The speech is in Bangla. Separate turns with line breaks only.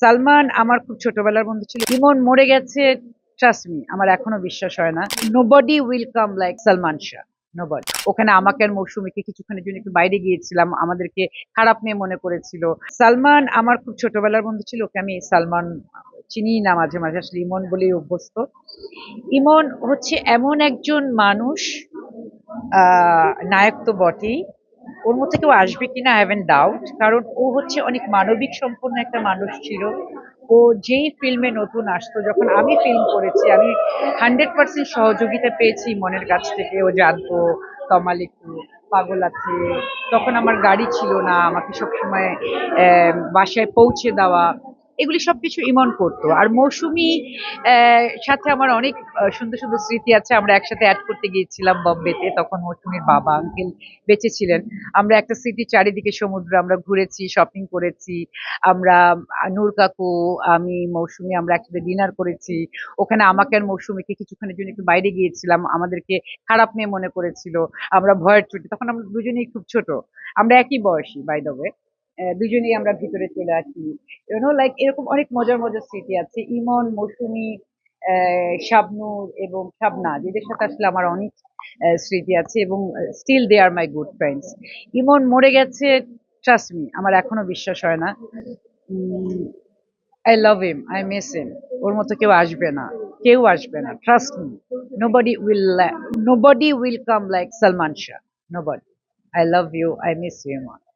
সালমান আমার খুব ছোটবেলার বন্ধু ছিল। ইমন মরে গেছে ট্রাস্ট মি আমার এখনও বিশ্বাস হয় না। Nobody will come like Salman Shah nobody ওখানে আমাকে আর মৌসুমীকে কিছুক্ষণের জন্য একটু বাইরে গিয়েছিলাম, আমাদেরকে খারাপ মেয়ে মনে করেছিল। সালমান আমার খুব ছোটবেলার বন্ধু ছিল, ওকে আমি সালমান চিনি না মাঝে মাঝে, আসলে ইমন বলেই অভ্যস্ত। ইমন হচ্ছে এমন একজন মানুষ নায়ক তো বটেই ওর মধ্যে কেউ আসবে কিনা আই হ্যাভেন ডাউট কারণ ও হচ্ছে অনেক মানবিক সম্পন্ন একটা মানুষ ছিল। ও যেই ফিল্মে নতুন আসতো, যখন আমি ফিল্ম করেছি, আমি হান্ড্রেড পার্সেন্ট সহযোগিতা পেয়েছি মনের কাছ থেকে। ও জানতো একটু পাগল আছে তখন আমার গাড়ি ছিল না, আমাকে সবসময় বাসায় পৌঁছে দেওয়া। এগুলি সবকিছু ইমন করতো। আর মৌসুমি সাথে আমার অনেক সুন্দর সুন্দর স্মৃতি আছে। আমরা একসাথে অ্যাড করতে গিয়েছিলাম বম্বেতে, তখন মৌসুমির বাবা আঙ্কেল বেঁচে ছিলেন। আমরা একটা সিটি চারিদিকে সমুদ্র, আমরা ঘুরেছি শপিং করেছি, আমরা নূর কাকু, আমি, মৌসুমি, আমরা একসাথে ডিনার করেছি। ওখানে আমাকে আর মৌসুমিকে কিছুক্ষণের জন্য একটু বাইরে গিয়েছিলাম। আমাদেরকে খারাপ মেয়ে মনে করেছিল। আমরা ভয়ের ছুটি তখন আমরা দুজনেই খুব ছোট। আমরা একই বয়সী বাই দুজনেই আমরা ভিতরে চলে আসি। ইউনো লাইক এরকম অনেক মজার মজার স্মৃতি আছে। ইমন, মৌসুমি শাবনূর এবং শাবনা, যেদের সাথে আসলে আমার অনেক স্মৃতি আছে এবং still they are my good friends Emon মরে গেছে ট্রাস্ট মি আমার এখনও বিশ্বাস হয় না। I love him I miss him ওর মতো কেউ আসবে না, কেউ আসবে না trust me nobody will nobody will come like Salman Shah nobody I love you I miss you